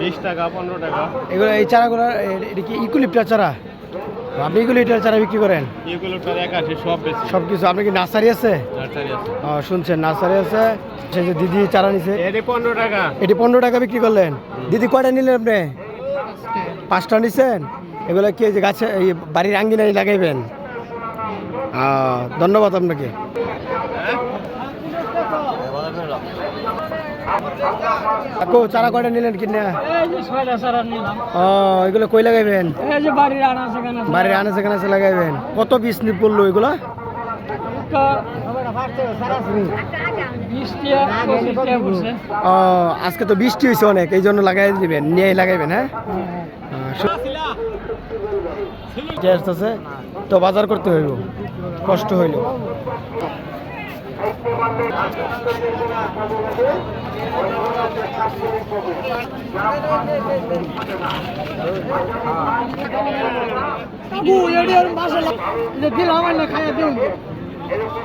বিশ টাকা পনেরো টাকা। এগুলো এই চারাগুলো এটা কি ইকুলিপটার চারা? আপনি ইকুলিপটার চারা বিক্রি করেন? সব বেশি সব কিছু আপনি কি নার্সারি আছে? নার্সারি আছে। ও, শুনছেন নার্সারি আছে। সেই যে দিদি চারা নিছে। এটি পনেরো টাকা। এটি পনেরো টাকা বিক্রি করলেন। দিদি কয়টা নিলেন আপনি? পাঁচটা। নিছেন? এগুলো কি এই যে গাছে এই বাড়ির আঙ্গিনায় লাগাইবেন? ধন্যবাদ আপনাকে। কাকু, চারা কয়টা নিলেন কিনে? ও, এগুলো কই লাগাইবেন? বাড়ির আনাচে কানাচে লাগাইবেন। কত পিস নি পড়ল এগুলো? ও, আজকে তো বৃষ্টি হয়েছে অনেক, এই জন্য লাগাই দিবেন নিয়ে লাগাইবেন হ্যাঁ? তো বাজার করতে হইব, কষ্ট হইল। থাকতে পারলে আত্মীয়দের কোনো কাজে লাগে ওই খাইয়া দিন। এরকম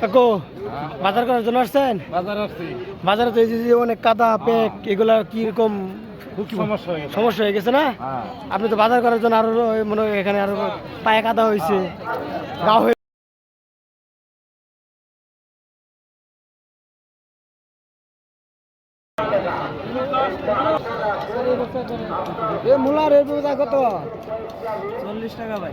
কাকু বাজার করার জন্য আসছেন? বাজার আসছি। বাজারে তো এই যে অনেক কাদা পেক এগুলা কীরকম সমস্যা হয়ে গেছে। সমস্যা হয়ে গেছে না? হ্যাঁ। আপনি তো বাজার করার জন্য আরও মনে হয় এখানে আরও পায়ে কাদা হয়েছে। গা হয়ে মূলার এর কত? চল্লিশ টাকা ভাই।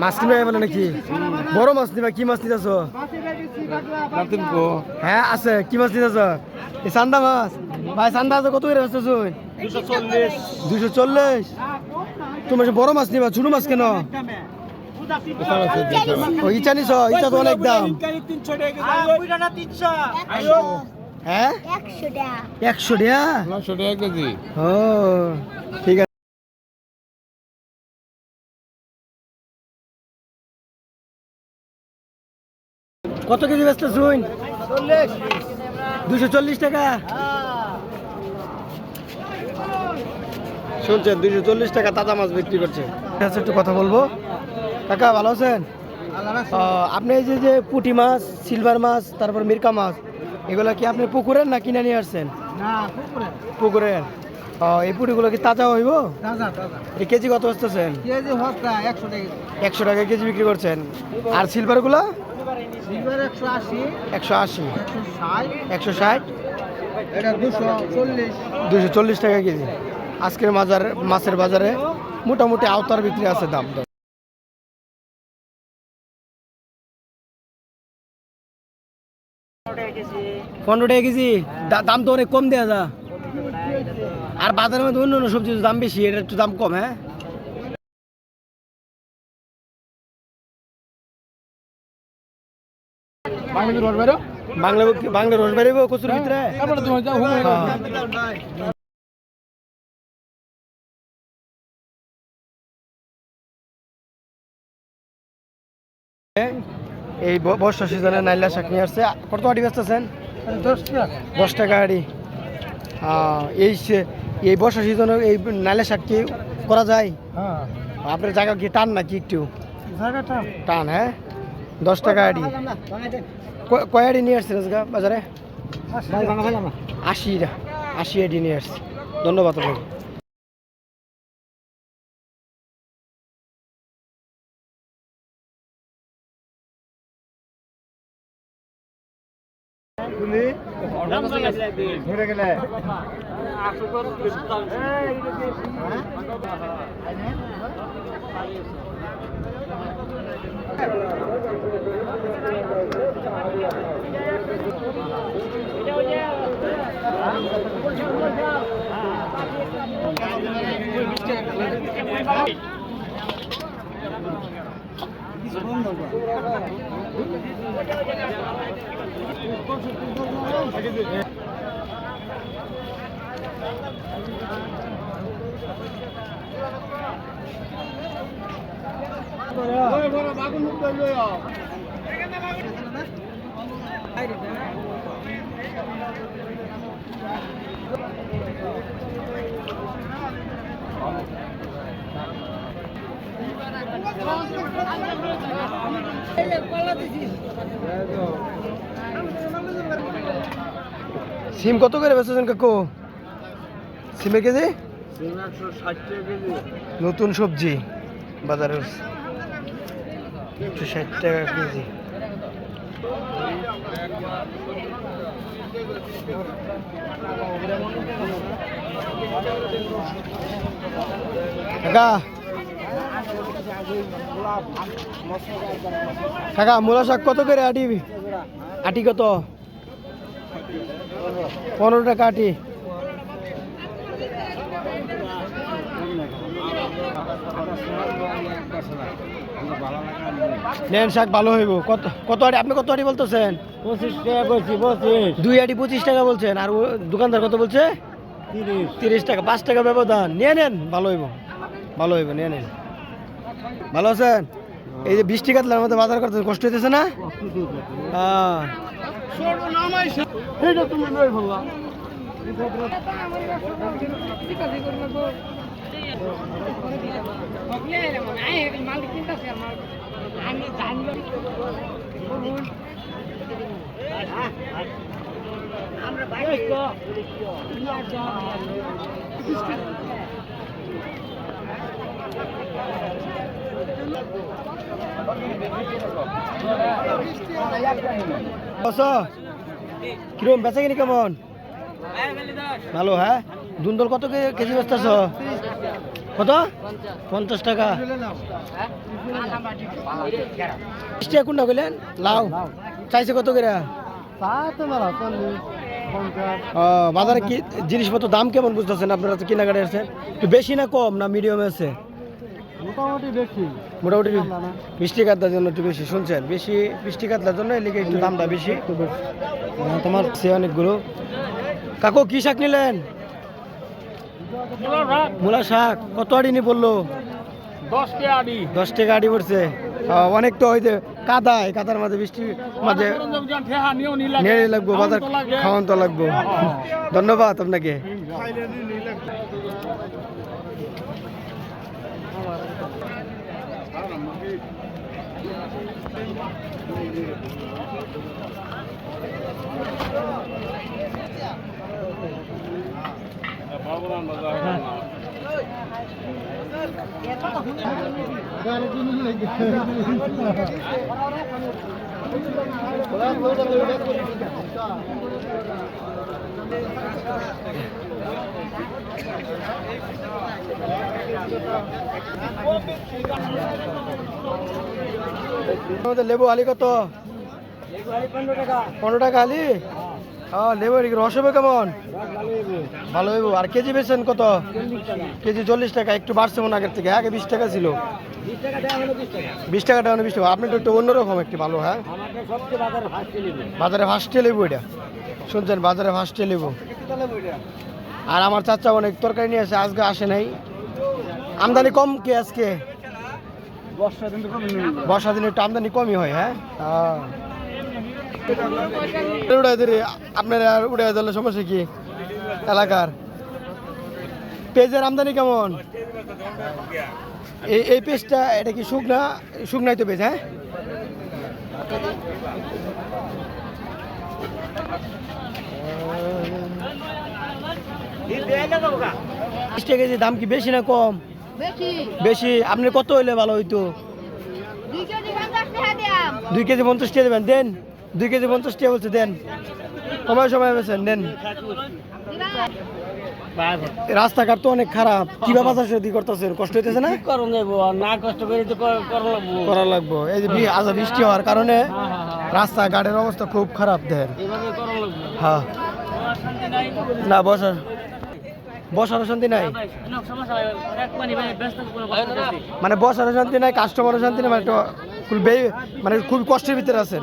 মাছ কিনবে বলে নাকি? বড় মাছ নিবা কি মাছ নিতেছ? হ্যাঁ আছে কি মাছ নিতেছ? এই চান্দা মাছ। ভাই চান্দা আছে কত করে দুশো চল্লিশ দুশো চল্লিশ। তোমার বড় মাছ নিবা ছোট মাছ কেন? ও ইচা নিছ? ইচা তো অনেক দাম। হ্যাঁ? একশো টাকা। একশো টাকা? কেজি। ও ঠিক আছে। কত কেজি ব্যস্ত শুন? দুশো চল্লিশ টাকা। শুনছেন দুশো চল্লিশ টাকা তাজা মাছ বিক্রি করছে। একটু কথা বলব। কাকা ভালো আছেন? আপনি এই যে যে পুঁটি মাছ সিলভার মাছ তারপর মিরকা মাছ এগুলা কি আপনি পুকুরের না কিনে নিয়ে আসছেন? পুকুরের। এই পুঁটিগুলো কি তাজা হইব? এই কেজি কত আসতেছেন একশো টাকা কেজি। বিক্রি করছেন। আর সিলভারগুলো একশো আশি। একশো ষাট। দুশো চল্লিশ। টাকা কেজি। আজকের বাজার মাছের বাজারে মোটামুটি আওতার ভিতরে আছে দাম। পনেরো টাকা কেজি। দাম তো অনেক কম দেওয়া যা আর বাজারের মধ্যে অন্য অন্য সবজির দাম বেশি এটা একটু দাম কম হ্যাঁ? বাংলা রোড বাইরে? বাংলা বাংলা রোজ বেরিব কচুর ভিতরে? তারপরে তুমি যাও হুম হ্যাঁ। এই বর্ষা সিজনে নাইলা শাক নিয়ে আসছে। কত আড়ি ব্যস্ত আছেন দশ টাকা আড়ি। এই সে- এই বর্ষা সিজনে এই নাইলা শাক কি করা যায়? হ্যাঁ। আপনার জায়গা কি টান নাকি একটু? টান হ্যাঁ? দশ টাকা আড়ি ক- কয় আড়ি নিয়ে আসছে আজকে বাজারে আশি আশি আড়ি নিয়ে আসছে ধন্যবাদ আপনাকে ঘুরে গেলে সিম কত করে বেচেছেন কাকু? সিমের কেজি। নতুন সবজি। বাজারে। একশো ষাট টাকা কেজি। কাকা। কাকা, মূলা শাক কত করে আটি? আটি কত? পনেরো টাকা আটি। নেন শাক ভালো হইব। কত কত আটি আপনি কত আটি বলতেছেন? পঁচিশ টাকা বলছি পঁচিশ। দুই আটি পঁচিশ টাকা বলছেন আর ও দোকানদার কত বলছে? তিরিশ। তিরিশ টাকা পাঁচ টাকা ব্যবধান। নিয়ে নেন ভালো হইব ভালো হইব নিয়ে নেন। ভালো আছেন? এই যে বৃষ্টি কাতলার মধ্যে বাজার করতে কষ্ট হইতেছে না? হ্যাঁ তুমি লই কিরম বেচা কিনি কেমন? ভালো হ্যাঁ? দুন্দল কত কেজি বেচতেছ? কত? পঞ্চাশ টাকা। মিষ্টি কোনটা কইলেন? লাউ। চাইছে কত করে? বাজারে কি জিনিসপত্র দাম কেমন বুঝতেছেন? আপনারা তো কেনাকাটা আছেন একটু বেশি না কম না মিডিয়াম আছে? মোটামুটি বেশি। মোটামুটি মিষ্টি কাতলার জন্য একটু বেশি শুনছেন? বেশি মিষ্টি কাতলার জন্য এদিকে একটু দামটা বেশি। তোমার সে অনেকগুলো। কাকু কি শাক নিলেন? মূলা শাক কত আড়ি নি বলল দশ টাকা আডি পড়ছে। আহ, অনেক তো হইতে কাদায় কাদার মাঝে বৃষ্টি মাঝে নিয়ে লাগবো বাজার খাওয়ান তো লাগবো। ধন্যবাদ আপনাকে। আমাদের লেবু আলি কত? পনেরো টাকা আলি? লেবু এদিকে রস হবে কেমন? ভালো হইব। আর কেজি বেচছেন কত? কেজি চল্লিশ টাকা একটু বাড়ছে মনে আগের থেকে। আগে বিশ টাকা ছিল। বিশ টাকা বিশ টাকা। বিশ আপনি তো একটু অন্যরকম একটি ভালো হ্যাঁ? বাজারে ফার্স্ট লেবু এটা। শুনছেন বাজারে ফার্স্টে লেবু। আর আমার চাচা অনেক তরকারি নিয়ে আসে আজকে আসে নাই। আমদানি কম কি আজকে? বর্ষা দিন বর্ষা দিনে একটু আমদানি কমই হয় হ্যাঁ? হ্যাঁ। উড়াই দিলে আপনারা আর উড়াই দিলে সমস্যা কি? এলাকার। পেঁয়াজের আমদানি কেমন? এই এই পেঁয়াজটা এটা কি শুকনা? শুকনাই তো পেঁয়াজ হ্যাঁ? কেজি দাম কি বেশি না কম? বেশি। আপনি কত হইলে ভালো হইতো? দুই কেজি পঞ্চাশ টাকা দিয়াম দুই কেজি পঞ্চাশ টাকা দেবেন দেন। দুই কেজি পঞ্চাশ টাকা বলছে দেন। সময় সময় বেছেন দেন রাস্তাঘাট তো অনেক খারাপ। কীভাবে বাজার সদি করতেছেন কষ্ট হইতেছে না? করুন না কষ্ট করে তো করা লাগবো। এই যে আজ বৃষ্টি হওয়ার কারণে রাস্তাঘাটের অবস্থা খুব খারাপ দেন। হ্যাঁ। না বসার বসার শান্তি নাই। মানে বসার শান্তি নাই কাস্টমারের শান্তি নাই মানে একটু খুব বে- মানে খুব কষ্টের ভিতরে আছেন।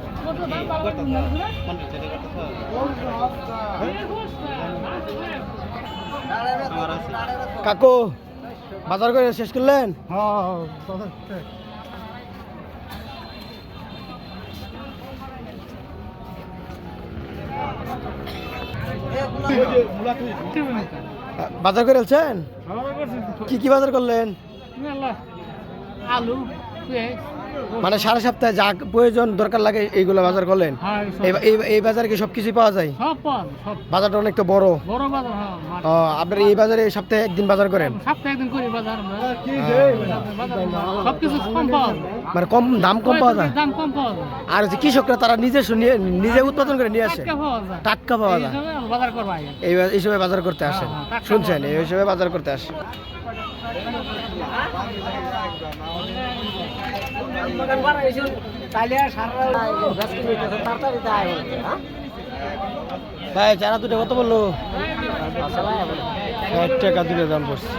কাকু বাজার করে শেষ করলেন? বাজার করে আলছেন কি কি বাজার করলেন? আলু। মানে সারা সপ্তাহে যা প্রয়োজন দরকার লাগে এইগুলো বাজার করলেন? হ্যাঁ এই- বাজারে কি সব কিছুই পাওয়া যায়? সব পান সব। বাজারটা অনেকটা বড়। বড় বাজার হ্যাঁ আপনার এই বাজারে এই সপ্তাহে একদিন বাজার করেন? সপ্তাহে একদিন করি বাজার আমরা। সব কিছু কম পাওয়া যায়। মানে কম দাম কম পাওয়া যায়? আর হচ্ছে কৃষকরা তারা নিজস্ব নিয়ে নিজে উৎপাদন করে নিয়ে আসে? টাটকা পাওয়া যায়। টাটকা এই হিসেবে বাজার করতে আসেন। হ্যাঁ, শুনছেন এই হিসেবে বাজার করতে আসে ভাই চারা দুটো কত বলল? ষাট টাকা দুটো দাম পড়ছে।